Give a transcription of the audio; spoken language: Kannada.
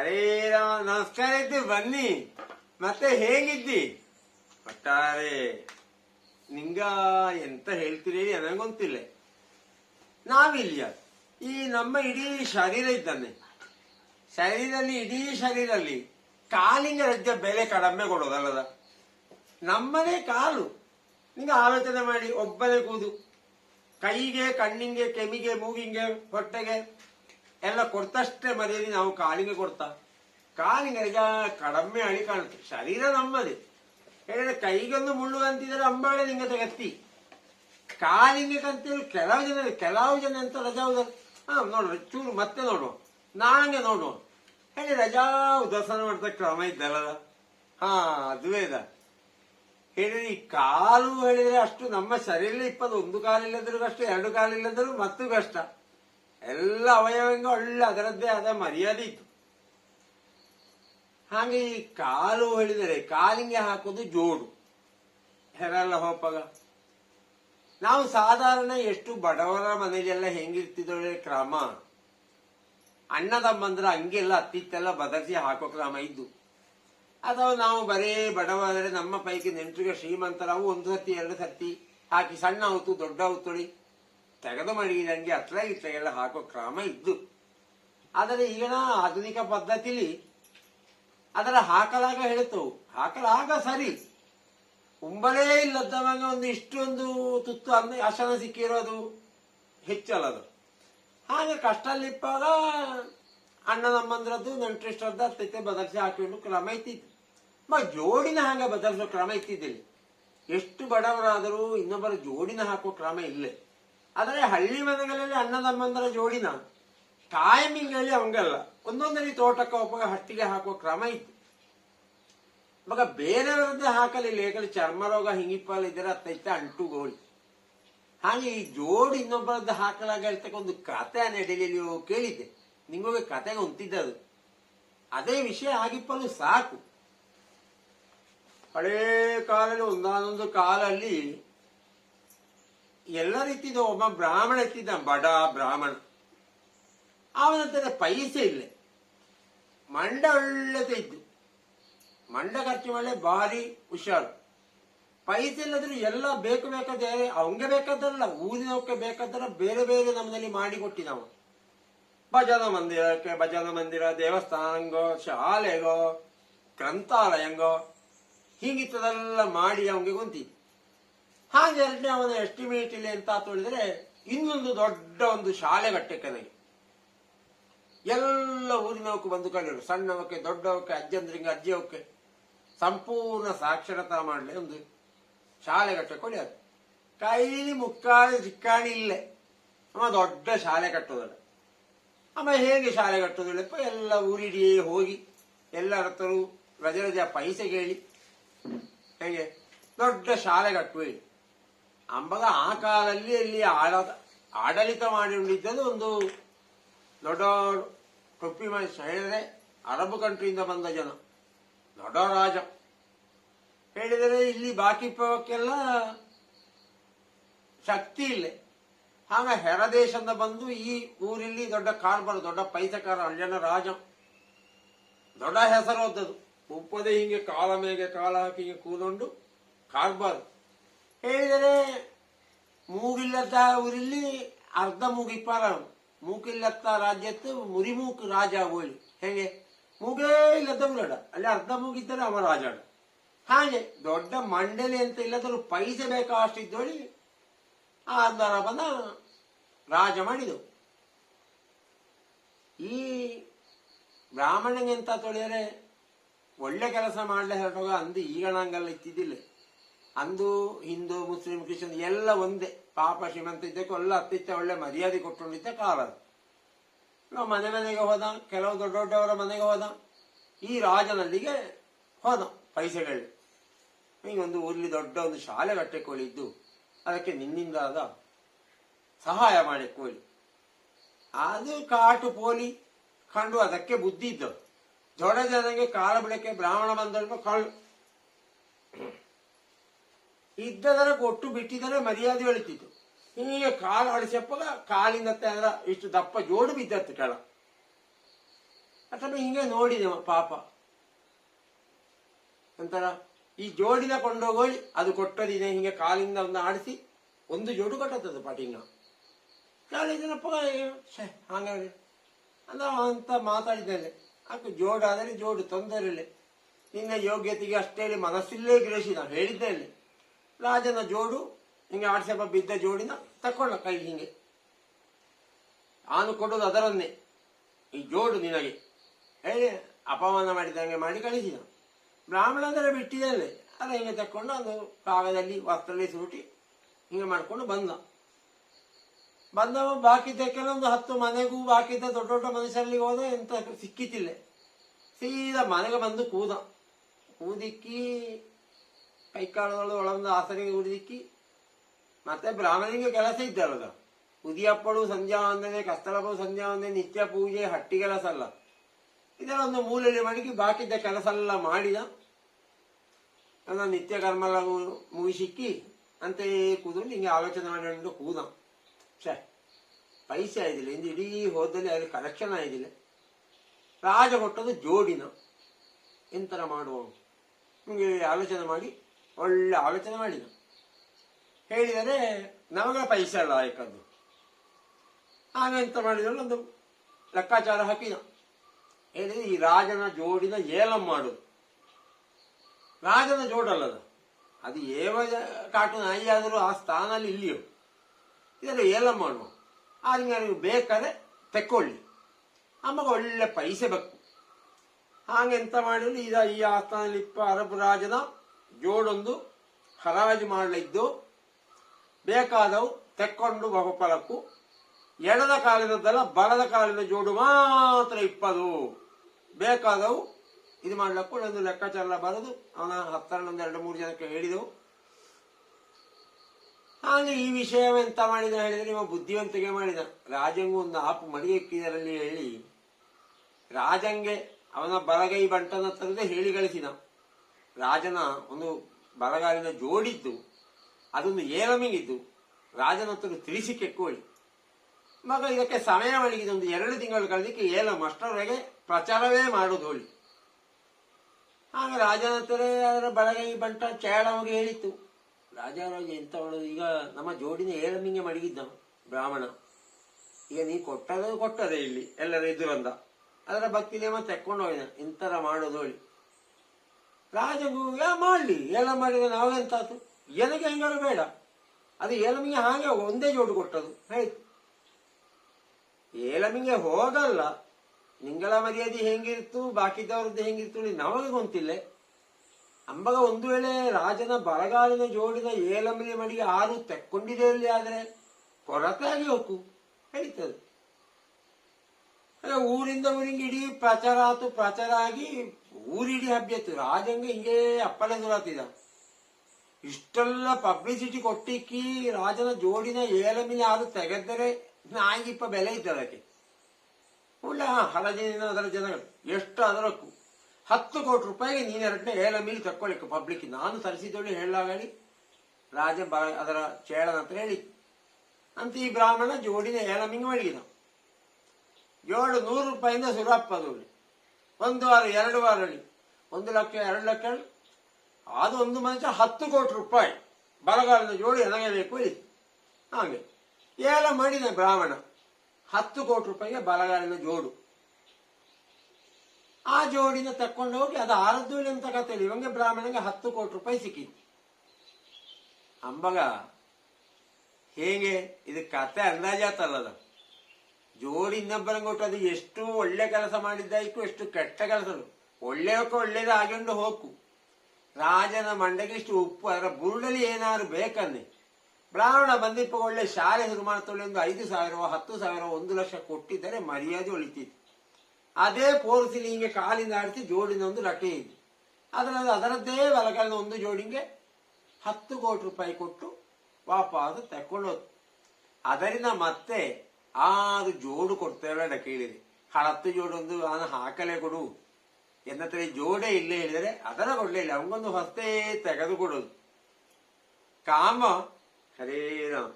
ಅರೇ ರಾಮ ನಮಸ್ಕಾರ ಇದ್ದು, ಬನ್ನಿ. ಮತ್ತೆ ಹೇಗಿದ್ದಿ? ಒಟ್ಟಾರೆ, ನಿಂಗ ಎಂತ ಹೇಳ್ತೀರಿ ನನಗೊಂತಿಲ್ಲ ನಾವಿಲ್ಲ ಈ ನಮ್ಮ ಇಡೀ ಶರೀರ ಇದ್ದಾನೆ. ಶರೀರದಲ್ಲಿ, ಇಡೀ ಶರೀರಲ್ಲಿ ಕಾಲಿನ ರಜ್ಜ ಬೆಲೆ ಕಡಿಮೆ ಕೊಡೋದಲ್ಲದ. ನಮ್ಮನೇ ಕಾಲು. ನಿಂಗೆ ಆಲೋಚನೆ ಮಾಡಿ, ಒಬ್ಬನೇ ಕೂದು. ಕೈಗೆ, ಕಣ್ಣಿಗೆ, ಕೆಮಿಗೆ, ಮೂಗಿಂಗೆ, ಹೊಟ್ಟೆಗೆ. ಎಲ್ಲ ಕೊಡ್ತಷ್ಟೇ ಮರ್ಯಾದೆ ನಾವು ಕಾಲಿಗೆ ಕೊಡ್ತಾ. ಕಾಲಿಗೆ ಕಡಮೆ ಅಣಿ ಕಾಣುತ್ತೆ. ಶರೀರ ನಮ್ಮದೇ. ಹೇಳಿದ್ರೆ ಕೈಗೊಂದು ಮುಳ್ಳು ಅಂತಿದ್ರೆ ಅಂಬಾಳೆ ನಿಂಗೆ ಗತ್ತಿ ಕಾಲಿಂಗ ಕಂತೇಳಿ ಕೆಲವು ಜನ ಕೆಲವು ಜನ ಅಂತ ರಜಾ ಹಾ ನೋಡ್ರಿ ಚೂರು ಮತ್ತೆ ನೋಡುವ ನಾಳೆ ನೋಡುವ ಹೇಳಿ ರಜಾ ಉದಾಸನ ಮಾಡ್ತಾ ಕ್ರಮ ಇದ್ದಲ್ಲ? ಹಾ, ಅದುವೇ ಇದ. ಹೇಳಿದ್ರೆ ಕಾಲು ಹೇಳಿದ್ರೆ ಅಷ್ಟು ನಮ್ಮ ಶರೀರ ಇಪ್ಪತ್ತು ಒಂದು ಕಾಲಿಲ್ಲದ್ರು ಕಷ್ಟ ಎರಡು ಕಾಲಿಲ್ಲದ್ರು ಮತ್ತು ಕಷ್ಟ. ಎಲ್ಲ ಅವಯವಂಗ ಒಳ್ಳೆ ಅದರದ್ದೇ ಆದ ಮರ್ಯಾದೆ ಇತ್ತು. ಹಾಗೆ ಈ ಕಾಲು ಹೇಳಿದರೆ ಕಾಲಿಗೆ ಹಾಕೋದು ಜೋಡು. ಹೆರಲ್ಲ ಹೋಪಗ? ನಾವು ಸಾಧಾರಣ ಎಷ್ಟು ಬಡವರ ಮನೆಯಲ್ಲೆಲ್ಲ ಹೆಂಗಿರ್ತಿದ್ದೇ ಕ್ರಮ. ಅಣ್ಣ ತಮ್ಮಂದ್ರ ಹಂಗೆಲ್ಲ ಅತ್ತಿತ್ತೆಲ್ಲ ಬದಲಿಸಿ ಹಾಕೋ ಕ್ರಮ ಇದ್ದು. ಅಥವಾ ನಾವು ಬರೇ ಬಡವರಾದರೆ ನಮ್ಮ ಪೈಕಿ ನೆಂಟರಿಗೆ ಶ್ರೀಮಂತರಾವು ಒಂದು ಸತಿ, ಎರಡು ಸತಿ ಹಾಕಿ ಸಣ್ಣ ಹೊತ್ತು, ದೊಡ್ಡ ಹೊತ್ತುಳಿ. ತೆಗೆದು ಅತ್ಲ ಹತ್ರ ಎಲ್ಲ ಹಾಕೋ ಕ್ರಮ ಇದ್ದು. ಆದರೆ ಈಗಿನ ಆಧುನಿಕ ಪದ್ಧತಿಲಿ ಅದರ ಹಾಕಲಾಗ ಹೇಳ್ತವು. ಹಾಕಲಾಗ ಸರಿ. ಉಂಬಲೇ ಇಲ್ಲದವಾಗ ಒಂದು ಇಷ್ಟೊಂದು ತುತ್ತು ಅನ್ನ ಅಶನ ಸಿಕ್ಕಿರೋದು ಹೆಚ್ಚಲ್ಲದು ಹಾಗೆ ಕಷ್ಟಲ್ಲಿಪ್ಪಾಗ ಅಣ್ಣ ನಮ್ಮಂದ್ರದ್ದು, ನೆಂಟ್ರಿಷ್ಟದ್ದು ಅತ್ತೈತೆ ಬದಲಿಸಿ ಹಾಕೊಂಡು ಕ್ರಮ ಇತ್ತಿತ್ತು. ಮ ಜೋಡಿನ ಹಾಗೆ ಬದಲಿಸೋ ಕ್ರಮ ಇತ್ತಿದ್ದಿಲ್ಲ. ಎಷ್ಟು ಬಡವರಾದರೂ ಇನ್ನೊಬ್ಬರ ಜೋಡಿನ ಹಾಕೋ ಕ್ರಮ ಇಲ್ಲೇ. ಆದರೆ ಹಳ್ಳಿ ಮನೆಗಳಲ್ಲಿ ಅಣ್ಣ ತಮ್ಮಂದರ ಜೋಡಿನ ಟೈಮಿಂಗ್ ಹೇಳಿ ಅವಂಗಲ್ಲ ಒಂದೊಂದರಿ ತೋಟಕ್ಕೆ ಒಬ್ಬ ಹಟ್ಟಿಗೆ ಹಾಕುವ ಕ್ರಮ ಇತ್ತು. ಮಗ ಬೇರೆಯವರದ್ದೇ ಹಾಕಲಿಲ್ಲ ಯಾಕಂದ್ರೆ ಚರ್ಮ ರೋಗ, ಹಿಂಗಿಪ್ಪಲ್ ಇದ್ರೆ ಅತ್ತೈತೆ ಅಂಟು ಗೋಳಿ ಹಾಗೆ ಈ ಜೋಡಿ ಇನ್ನೊಬ್ಬರದ್ದು ಹಾಕಲಾಗ ಇರ್ತಕ್ಕ ಒಂದು ಕತೆ ನಡೆಯಲಿಯೋ ಕೇಳಿದ್ದೆ. ನಿಮಗೆ ಕತೆಗೆ ಹೊಂತಿದ್ದದು ಅದೇ ವಿಷಯ ಆಗಿಪ್ಪಲು ಸಾಕು. ಹಳೇ ಕಾಲದಲ್ಲಿ ಒಂದಾನೊಂದು ಕಾಲಲ್ಲಿ ಎಲ್ಲ ರೀತಿಯಿಂದ ಒಬ್ಬ ಬ್ರಾಹ್ಮಣ ಇರ್ತಿದ್ದ ಬಡ ಬ್ರಾಹ್ಮಣ. ಅವನ ಹತ್ರ ಪೈಸೆ ಇಲ್ಲ. ಮಂಡ ಒಳ್ಳೆದ ಇದ್ದು. ಮಂಡ ಖರ್ಚು ಮಾಡಲೆ ಭಾರಿ ಹುಷಾರು. ಪೈಸೆ ಇಲ್ಲದ್ರೆ ಎಲ್ಲ ಬೇಕು ಬೇಕಾದ್ರೆ, ಅವಂಗೆ ಬೇಕಾದ್ರಲ್ಲ ಊರಿನವಕ್ಕೆ ಬೇಕಾದ್ರೆ ಬೇರೆ ಬೇರೆ ನಮ್ಮಲ್ಲಿ ಮಾಡಿ ಕೊಟ್ಟಿದ್ದಾವ ಭಜನ ಮಂದಿರಕ್ಕೆ ಭಜನ ಮಂದಿರ, ದೇವಸ್ಥಾನಗೋ, ಶಾಲೆಗೋ, ಗ್ರಂಥಾಲಯಂಗೋ, ಹೀಗಿತ್ತದೆಲ್ಲ ಮಾಡಿ ಅವನಿಗೆ ಗೊಂತಿತ್ತು ಹಾಗೆ ಎರಡನೇ ಅವನ ಎಸ್ಟಿಮೇಟ್ ಇಲ್ಲ ಅಂತ ತೊಳಿದ್ರೆ ಇನ್ನೊಂದು ದೊಡ್ಡ ಒಂದು ಶಾಲೆ ನನಗೆ ಎಲ್ಲ ಊರಿನವಕ್ಕೆ ಬಂದು ಕಲಿಯೋರು ಸಣ್ಣವಕ್ಕೆ, ದೊಡ್ಡವಕ್ಕೆ, ಅಜ್ಜಂದ್ರಿಂಗ, ಅಜ್ಜಿಯವಕ್ಕೆ ಸಂಪೂರ್ಣ ಸಾಕ್ಷರತಾ ಮಾಡಲಿ ಒಂದು ಶಾಲೆ ಕಟ್ಟಕ್ಕೆ ಅದು. ಕೈಲಿ ಮುಕ್ಕಾಲಿ ಚಿಕ್ಕಾಣಿ ಇಲ್ಲ. ಅಮ್ಮ ದೊಡ್ಡ ಶಾಲೆ ಕಟ್ಟೋದಲ್ಲ. ಅಮ್ಮ ಹೇಗೆ ಶಾಲೆ ಕಟ್ಟೋದಿಲ್ಲಪ್ಪ ಎಲ್ಲ ಊರಿಡಿಯೇ ಹೋಗಿ ಎಲ್ಲರ ಹತ್ರ ರಜೆ ರಜೆ ಪೈಸೆ ಕೇಳಿ. ಹೇಗೆ? ದೊಡ್ಡ ಶಾಲೆ ಕಟ್ಟುವೆ ಅಂಬಗ ಆ ಕಾಲದಲ್ಲಿ ಅಲ್ಲಿ ಆಡ ಆಡಳಿತ ಮಾಡಿಕೊಂಡಿದ್ದದ್ದು ಒಂದು ದೊಡ್ಡ ಟೊಪ್ಪಿ ಮನುಷ್ಯ. ಹೇಳಿದರೆ ಅರಬ್ ಕಂಟ್ರಿಯಿಂದ ಬಂದ ಜನ. ದೊಡ್ಡ ರಾಜ. ಹೇಳಿದರೆ ಇಲ್ಲಿ ಬಾಕಿ ಪಕ್ಕೆಲ್ಲ ಶಕ್ತಿ ಇಲ್ಲ. ಆಗ ಹೆರ ದೇಶದಿಂದ ಬಂದು ಈ ಊರಿಲ್ಲಿ ದೊಡ್ಡ ಕಾರ್ಬಾರ, ದೊಡ್ಡ ಪೈಸಕಾರ ಅಲ್ಲಿನ ರಾಜ. ದೊಡ್ಡ ಹೆಸರು ಹೋದದ್ದು ಉಪ್ಪದೆ ಹಿಂಗೆ ಕಾಲ ಮೇಲೆ ಕಾಲ ಹಾಕಿ ಹಿಂಗೆ ಕಾರ್ಬಾರ್ದು ಕಾರ್ಬಾರ್. ಹೇಳಿದರೆ ಮೂಗಿಲ್ಲದ ಊರಿಲ್ಲಿ ಅರ್ಧ ಮೂಗಿಪ್ಪಾರ ಮೂಗಿಲ್ಲತ್ತ ರಾಜ್ಯತ್ತು ಮುರಿಮೂಕ್ ರಾಜ ಹೋಳಿ ಹೇಗೆ? ಮೂಗೇ ಇಲ್ಲದ ಊರಡ. ಅಲ್ಲಿ ಅರ್ಧ ಮೂಗಿದ್ದರೆ ಅವ ರಾಜಾಡ ಹಾಗೆ ದೊಡ್ಡ ಮಂಡಳಿ ಅಂತ ಇಲ್ಲದರೂ ಪೈಸೆ ಬೇಕಾಷ್ಟಿದ್ದೋಳಿ ಆ ಬಂದ ರಾಜ ಮಾಡಿದವು. ಈ ಬ್ರಾಹ್ಮಣನಿಗೆ ಅಂತ ತೊಳೆದರೆ ಒಳ್ಳೆ ಕೆಲಸ ಮಾಡಲೇ ಹೊರಟೋಗ ಅಂದು ಈಗ ನಂಗಲ್ಲ ಇತ್ತಿದ್ದಿಲ್ಲ. ಅಂದು, ಹಿಂದೂ, ಮುಸ್ಲಿಂ, ಕ್ರಿಶ್ಚಿಯನ್ ಎಲ್ಲ ಒಂದೇ. ಪಾಪ, ಶ್ರೀಮಂತ ಇದ್ದಕ್ಕೆ ಎಲ್ಲ ಅತ್ತಿತ್ತ ಒಳ್ಳೆ ಮರ್ಯಾದೆ ಕೊಟ್ಟುಕೊಂಡಿದ್ದ ಕಾಲ ನಾವು ಮನೆ ಮನೆಗೆ ಹೋದ, ಕೆಲವು ದೊಡ್ಡ ದೊಡ್ಡವರ ಮನೆಗೆ ಹೋದ. ಈ ರಾಜನಲ್ಲಿಗೆ ಹೋದ ಪೈಸೆಗಳು. ಈಗ ಒಂದು ಊರಲ್ಲಿ ದೊಡ್ಡ ಒಂದು ಶಾಲೆ ಕಟ್ಟೆ ಕೋಳಿದ್ದು ಅದಕ್ಕೆ ನಿನ್ನಿಂದಾದ ಸಹಾಯ ಮಾಡಿ ಕೋಳಿ. ಅದು ಕಾಟು ಪೋಲಿ ಕಂಡು ಅದಕ್ಕೆ ಬುದ್ಧಿ ಇದ್ದವು ದೊಡ್ಡ ಜನಗೆ ಕಾಲ ಬೆಳಕೆ ಬ್ರಾಹ್ಮಣ ಬಂದಳು ಕಳ್ಳು. ಇದ್ದದರ ಕೊಟ್ಟು ಬಿಟ್ಟಿದರೆ ಮರ್ಯಾದೆ ಬೆಳಿತಿತ್ತು ಹೀಗೆ ಕಾಲು ಅಳಿಸಪ್ಪಗ ಕಾಲಿಂದ ತಂದ್ರ ಇಷ್ಟು ದಪ್ಪ ಜೋಡು ಬಿದ್ದತ್ತು ಕೆಳ. ಅಥವಾ ಹಿಂಗೆ ನೋಡಿದೆ ಪಾಪ. ನಂತರ ಈ ಜೋಡಿನ ಕೊಂಡೋಗೋಳಿ ಅದು ಕೊಟ್ಟದಿದೆ. ಹಿಂಗೆ ಕಾಲಿಂದ ಒಂದು ಆಡಿಸಿ ಒಂದು ಜೋಡು ಕೊಟ್ಟದ್ದು ಪಟಿಂಗ ಕಾಲಿದ್ದನಪ್ಪ ಹಂಗಾಗಿ ಅಂದ ಅಂತ ಮಾತಾಡಿದ್ದೇನೆ. ಅಕ್ಕ ಜೋಡಾದರೆ ಜೋಡು ತೊಂದರೆ ಇಲ್ಲ ನಿನ್ನ ಯೋಗ್ಯತೆಗೆ ಅಷ್ಟೇ ಮನಸ್ಸಿಲ್ಲೇ ಗ್ರಹಿಸಿದ ಹೇಳಿದ್ದೇನೆ. ರಾಜನ ಜೋಡು ಹಿಂಗೆ ಆಡ್ಸಪ್ಪ ಬಿದ್ದ ಜೋಡಿನ ತಕೊಳ್ಳ ಕೈ ಹಿಂಗೆ. ನಾನು ಕೊಡೋದು ಅದರನ್ನೇ. ಈ ಜೋಡು ನಿನಗೆ. ಹೇಳಿ, ಅಪಮಾನ ಮಾಡಿದಂಗೆ ಮಾಡಿ ಕಳಿಸಿದ ಬ್ರಾಹ್ಮಣ ಅಂದರೆ ಬಿಟ್ಟಿದ್ದೇನೆ. ಅದ ಹಿಂಗೆ ತಕೊಂಡು ಅದು ಕಾಗದಲ್ಲಿ, ವಸ್ತ್ರದಲ್ಲಿ ಸೂಟಿ ಹಿಂಗೆ ಮಾಡ್ಕೊಂಡು ಬಂದ. ಬಂದವ ಬಾಕಿದ್ದ, ಕೆಲವೊಂದು ಹತ್ತು ಮನೆಗೂ ಬಾಕಿದ್ದ, ದೊಡ್ಡ ದೊಡ್ಡ ಮನುಷ್ಯರಲ್ಲಿ ಹೋದ ಎಂತ ಸಿಕ್ಕಿತಿಲ್ಲ. ಸೀದಾ ಮನೆಗೆ ಬಂದು ಕೂದ. ಕೂದಿಕ್ಕಿ ಕೈಕಾಲುಗಳು ಒಳಗೊಂದು ಆಸನಿಗೆ ಉಳಿದಿಕ್ಕಿ ಮತ್ತೆ ಬ್ರಾಹ್ಮಣನಿಗೆ ಕೆಲಸ ಇದ್ದಲ್ಲ ಉದಿಯಪ್ಪಳು ಸಂಧ್ಯಾ ವಂದನೆ ಕಸ್ತಲಪ್ಪಳು ಸಂಧ್ಯಾ ವಂದನೆ ನಿತ್ಯ ಪೂಜೆ ಹಟ್ಟಿ ಕೆಲಸ ಅಲ್ಲ ಇದೆಲ್ಲ ಒಂದು ಮೂಲೆಯಲ್ಲಿ ಮಡಗಿ ಬಾಕಿದ್ದ ಕೆಲಸ ಎಲ್ಲ ಮಾಡಿದ ನನ್ನ ನಿತ್ಯ ಕರ್ಮ ಎಲ್ಲ ಮುಗಿಸಿಕ್ಕಿ ಅಂತೆಯೇ ಕೂದಲು ಹಿಂಗೆ ಆಲೋಚನೆ ಮಾಡಿಕೊಂಡು ಕೂದ ಶೇ ಪೈಸೆ ಆಯ್ದಿಲ್ಲ ಇಂದು ಇಡೀ ಹೋದಲ್ಲಿ ಅಲ್ಲಿ ಕಲೆಕ್ಷನ್ ಆಯ್ದಿಲ್ಲ ರಾಜ ಕೊಟ್ಟದ್ದು ಜೋಡಿನ ಎಂತರ ಮಾಡುವ ಹಿಂಗೆ ಆಲೋಚನೆ ಮಾಡಿ ಒಳ್ಳೆ ಆಲೋಚನೆ ಮಾಡಿದ ಹೇಳಿದರೆ ನಮಗೆ ಪೈಸೆ ಅಲ್ಲ ಆಯ್ಕದ್ದು ಎಂತ ಮಾಡಿದ್ರು? ಒಂದು ಲೆಕ್ಕಾಚಾರ ಹಾಕಿದ ಹೇಳಿದ್ರೆ ಈ ರಾಜನ ಜೋಡಿನ ಏಲಂ ಮಾಡುದು. ರಾಜನ ಜೋಡಲ್ಲದ. ಅದು ಏವ ಕಾಟು ನಾಯಿ ಆದರೂ ಆ ಸ್ಥಾನಲ್ಲಿ ಇಲ್ಲಿಯೋ. ಇದನ್ನು ಏಲಂ ಮಾಡುವ. ಆದ್ರೆ ನೀವು ಬೇಕಾದ್ರೆ ತೆಕ್ಕೊಳ್ಳಿ. ನಮಗೆ ಒಳ್ಳೆ ಪೈಸೆ ಬೇಕು. ಹಾಗೆ ಎಂತ ಮಾಡಿದ್ರು? ಈಗ ಈ ಆಸ್ಥಾನದಲ್ಲಿ ಇಪ್ಪ ಅರಬ್ ರಾಜನ ಜೋಡೊಂದು ಹರಾಜು ಮಾಡಲಿದ್ದು ಬೇಕಾದವು ತೆಕ್ಕೊಂಡು ಬಹುಫಲಕ್ಕೂ ಎಡದ ಕಾಲಿನದ್ದಲ್ಲ ಬಲದ ಕಾಲಿನ ಜೋಡು ಮಾತ್ರ ಇಪ್ಪದು. ಬೇಕಾದವು ಇದು ಮಾಡ್ಲಕ್ಕೂ ಒಂದು ಲೆಕ್ಕಾಚಾರ ಬರೆದು. ಅವನ ಹತ್ತರಲ್ಲೊಂದು ಎರಡು ಮೂರು ಜನಕ್ಕೆ ಹೇಳಿದೆವು. ಹಾಗೆ ಈ ವಿಷಯವೆಂತ ಮಾಡಿದ ಹೇಳಿದ್ರೆ ನಿಮ್ಮ ಬುದ್ಧಿವಂತಿಕೆ ಮಾಡಿದ. ರಾಜಂಗು ಒಂದು ಆಪು ಮಡಿಗೆ ಇಕ್ಕಿದರಲ್ಲಿ ಹೇಳಿ, ರಾಜಂಗೆ ಅವನ ಬಲಗೈ ಬಂಟನ ತರದೆ ಹೇಳಿ ಗಳಿಸಿದ ರಾಜನ ಒಂದು ಬಲಗಾಲಿನ ಜೋಡಿದ್ದು, ಅದೊಂದು ಏಲಮಿಗಿದ್ದು, ರಾಜನ ಹತ್ರ ತಿಳಿಸಿ ಕೆಕ್ಕೋಳಿ. ಮಗ ಇದಕ್ಕೆ ಸಮಯ ಮಳಿಗೆ ಒಂದು ಎರಡು ತಿಂಗಳು ಕಳೆದಕ್ಕೆ ಏಲಂ ಅಷ್ಟರವರೆಗೆ ಪ್ರಚಾರವೇ ಮಾಡೋದು ಹೋಳಿ ಆಗ ರಾಜನ ಹತ್ರ ಅದರ ಬಳಗೈ ಬಂಟ ಚೇಳ ಹೋಗಿ ಹೇಳಿತ್ತು. ರಾಜರಾಜ ಎಂತ ಮಾಡೋದು? ಈಗ ನಮ್ಮ ಜೋಡಿನ ಏಳಮಿಂಗೆ ಮಡಗಿದ್ದ ಬ್ರಾಹ್ಮಣ. ಈಗ ನೀ ಕೊಟ್ಟದ ಕೊಟ್ಟದೆ ಇಲ್ಲಿ, ಎಲ್ಲರ ಎದುರಂದ ಅದರ ಭಕ್ತಿ ನೇಮ ತೆಕ್ಕೊಂಡು ಹೋಗಿದ ಇಂತರ ಮಾಡೋದು ಹೇಳಿ ರಾಜಗೂ ಯಾ ಮಾಡಲಿ ಏಲ ಮಾಡಿದ ನಾವೆಂತಾತು ಏನಕ್ಕೆ ಹೆಂಗಾರು ಬೇಡ. ಅದು ಏಲಮಿಗೆ ಹಾಗೆ ಒಂದೇ ಜೋಡು ಕೊಟ್ಟದು ಆಯ್ತು. ಏಲಮಿಗೆ ಹೋಗಲ್ಲ. ನಿಂಗಳ ಮರ್ಯಾದೆ ಹೆಂಗಿರ್ತು ಬಾಕಿದವ್ರದ್ದು ಹೆಂಗಿರ್ತು ನಮಗೆ ಗೊಂತಿಲ್ಲ ಅಂಬಗ ಒಂದು ವೇಳೆ ರಾಜನ ಬರಗಾಲಿನ ಜೋಡಿನ ಏಲಂಬಿಗೆ ಮಡಿಗೆ ಆರು ತೆಕ್ಕೊಂಡಿದೆ ಇಲ್ಲಿ ಆದ್ರೆ ಕೊರತೆ ಆಗಿ ಹೋಕು ಅಲ್ಲ, ಊರಿಂದ ಊರಿಗೆ ಇಡೀ ಪ್ರಚಾರ ಆತು ಪ್ರಚಾರ ಆಗಿ ಊರಿಡೀ ಹಬ್ಬಿತ್ತು. ರಾಜಂಗೆ ಹಿಂಗೆ ಅಪ್ಪಳೆ ದುರಾತಿದ ಇಷ್ಟೆಲ್ಲ ಪಬ್ಲಿಸಿಟಿ ಕೊಟ್ಟಿಕ್ಕಿ ರಾಜನ ಜೋಡಿನ ಏಲಮಿನ ಆರು ತೆಗೆದರೆ ನಾಯಿಗಿಪ್ಪ ಬೆಲೆ ಇತ್ತು ಅದಕ್ಕೆ ಒಳ್ಳೆ ಹಲಜಿನ ಅದರ ಜನಗಳು. ಎಷ್ಟು ಅದರಕ್ಕು ಹತ್ತು ಕೋಟಿ ರೂಪಾಯಿಗೆ ನೀನು ಎರಡನೇ ಏಲ ಮೀಲ್ ತಕ್ಕೊಳ್ಳಿಕ್ಕೆ ಪಬ್ಲಿಕ್ ನಾನು ತರಿಸಿದೊಳ್ಳೆ ಹೇಳಲಾಗಲಿ. ರಾಜ ಅದರ ಚೇಳನ ಹತ್ರ ಹೇಳಿ ಅಂತ ಈ ಬ್ರಾಹ್ಮಣ ಜೋಡಿನ ಏಲಮಿಂಗ್ ಒಳಗಿದ. ಏಳು ನೂರು ರೂಪಾಯಿಂದ ಸುರಪ್ಪದು ಒಂದು ವಾರ, ಎರಡು ವಾರ ಹೇಳಿ ಒಂದು ಲಕ್ಷ, ಎರಡು ಲಕ್ಷ. ಅದು ಒಂದು ಮನುಷ್ಯ ಹತ್ತು ಕೋಟಿ ರೂಪಾಯಿ. ಬರಗಾಲದ ಜೋಡಿ ನನಗೆ ಬೇಕು ಇಲ್ಲಿ ಹಾಗೆ. ಏಲ ಮಾಡಿದ ಬ್ರಾಹ್ಮಣ ಹತ್ತು ಕೋಟಿ ರೂಪಾಯಿಗೆ ಬರಗಾಲದ ಜೋಡು. ಆ ಜೋಡಿನ ತಕ್ಕೊಂಡು ಹೋಗಿ ಅದು ಆರದ್ದು ಅಂತ ಕಥೆಯಲ್ಲಿ. ಇವಂಗೆ ಬ್ರಾಹ್ಮಣಗೆ ಹತ್ತು ಕೋಟಿ ರೂಪಾಯಿ ಸಿಕ್ಕಿತ್ತು ಅಂಬಗ, ಹೇಗೆ? ಇದು ಕತೆ ಅಂದಾಜಾತಲ್ಲದ ಜೋಡಿ ಇನ್ನೊಬ್ಬರನ್ನು ಕೊಟ್ಟು ಅದು ಎಷ್ಟು ಒಳ್ಳೆ ಕೆಲಸ ಮಾಡಿದ್ದಾಯ್ತು ಎಷ್ಟು ಕೆಟ್ಟ ಕೆಲಸ ಒಳ್ಳೆಯಕ್ಕೆ ಒಳ್ಳೇದು ಆಗಿಕೊಂಡು ಹೋಗು ರಾಜನ ಮಂಡಗಿ ಇಷ್ಟು ಉಪ್ಪು, ಅದರ ಬುರುಡಲ್ಲಿ ಏನಾದ್ರು ಬೇಕನ್ನೇ. ಬ್ರಾಹ್ಮಣ ಬಂದಿಪ್ಪ ಒಳ್ಳೆ ಶಾಲೆ ಶುರು ಒಂದು ಐದು ಸಾವಿರ ಹತ್ತು ಸಾವಿರ ಒಂದು ಲಕ್ಷ ಕೊಟ್ಟಿದ್ದರೆ ಮರ್ಯಾದೆ ಉಳಿತಿತ್ತು. ಅದೇ ಪೋರಿಸಿಲಿ ಹಿಂಗೆ ಕಾಲಿಂದ ಆಡ್ತಿ ಜೋಡಿನ ಒಂದು ಲಟ್ಟೆ ಇದೆ ಅದರಲ್ಲಿ ಅದರದ್ದೇ ಬಲಗಾಲಿನ ಒಂದು ಜೋಡಿಗೆ ಹತ್ತು ಕೋಟಿ ರೂಪಾಯಿ ಕೊಟ್ಟು ವಾಪಸ್ ತಕೊಂಡು ಅದರಿಂದ ಮತ್ತೆ ಆರು ಜೋಡು ಕೊಡ್ತೇವೆ ಕೇಳಿದೆ. ಹಳತ್ತು ಜೋಡೊಂದು ನಾನು ಹಾಕಲೇ ಕೊಡು. ಎನ್ನತ್ರ ಜೋಡೇ ಇಲ್ಲೇ ಹೇಳಿದರೆ ಅದರ ಕೊಡ್ಲೇ ಇಲ್ಲ. ಅವಗೊಂದು ಹೊಸ್ತೇ ತೆಗೆದು ಕಾಮ ಹರೇ ರಾಮ.